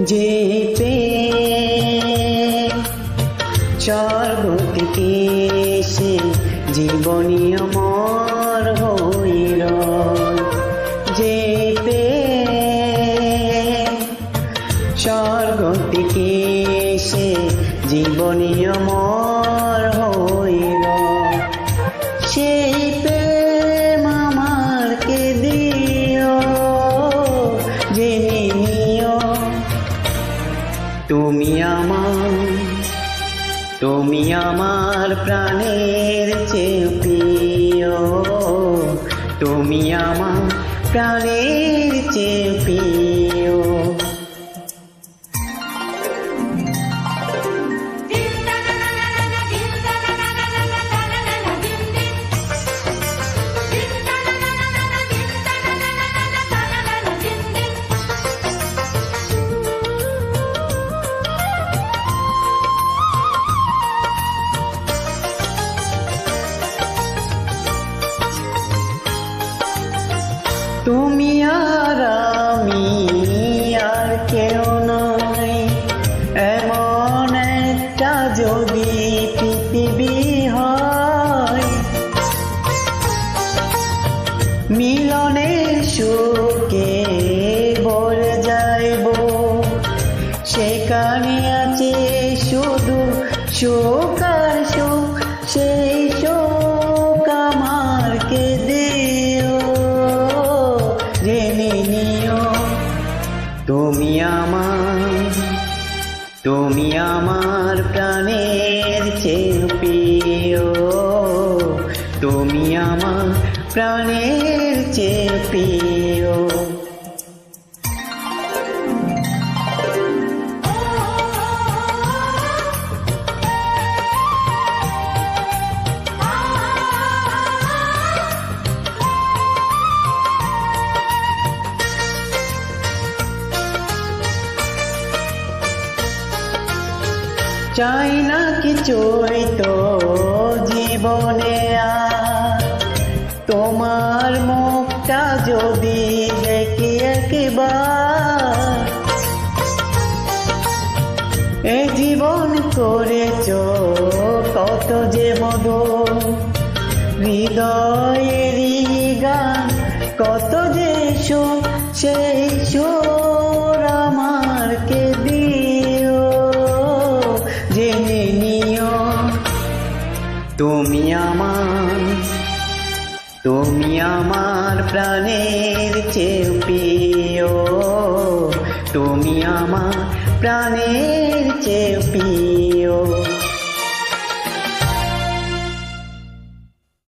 যে প্রেম স্বর্গ থেকে সে জীবনী অমর হইল। যে প্রেম স্বর্গ সে জীবনী অমর হইল। সেই প্রেম আমারকে দিও জেনে তুমি আমার তুমি আমার প্রাণের প্রিয়। তুমি আমার প্রাণের প্রিয়। সুখ আর সুখ সেই সুখ আমারকে দিও, জেনে নিও। তুমি আমার তুমি আমার প্রাণের চেয়ে তুমি আমার প্রাণের চেয়ে চাই না কিছুই তো জীবনে তোমার মুখটা যদি দেখি একবার। এ জীবন করেছ কত যে মধু হৃদয়েরই গান কত যে সুখ সেই সুর জেনে নিও। তুমি আমার তুমি আমার প্রাণের চেয়ে প্রিয়। তুমি আমার প্রাণের চেয়ে প্রিয়।